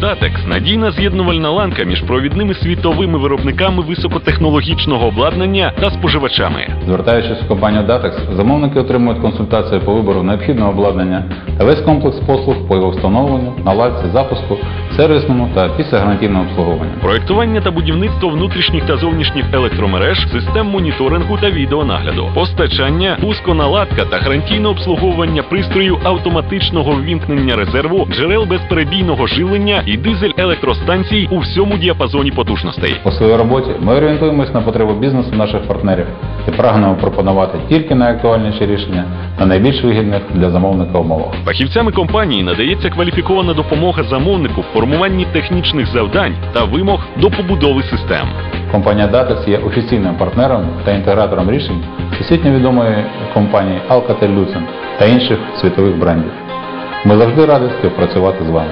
Datex – надійна з'єднувальна ланка між провідними світовими виробниками високотехнологічного обладнання та споживачами. Звертаючись в компанію Датекс, замовники отримують консультацію по вибору необхідного обладнання та весь комплекс послуг по його встановленню, наладці, запуску, сервісному та післягарантійному обслуговуванню. Проектування та будівництво внутрішніх та зовнішніх електромереж, систем моніторингу та відеонагляду, постачання, пусконаладка та гарантійне обслуговування пристрою автоматичного ввімкнення резерву, джерел безперебійного живлення і дизель-електростанцій у всьому діапазоні потужностей. У своїй роботі ми орієнтуємось на потребу бізнесу наших партнерів і прагнемо пропонувати тільки найактуальніші рішення на найбільш вигідних для замовника умовах. Фахівцями компанії надається кваліфікована допомога замовнику в формуванні технічних завдань та вимог до побудови систем. Компанія Datex є офіційним партнером та інтегратором рішень всесвітньо відомої компанії Alcatel Lucent та інших світових брендів. Ми завжди раді співпрацювати з вами.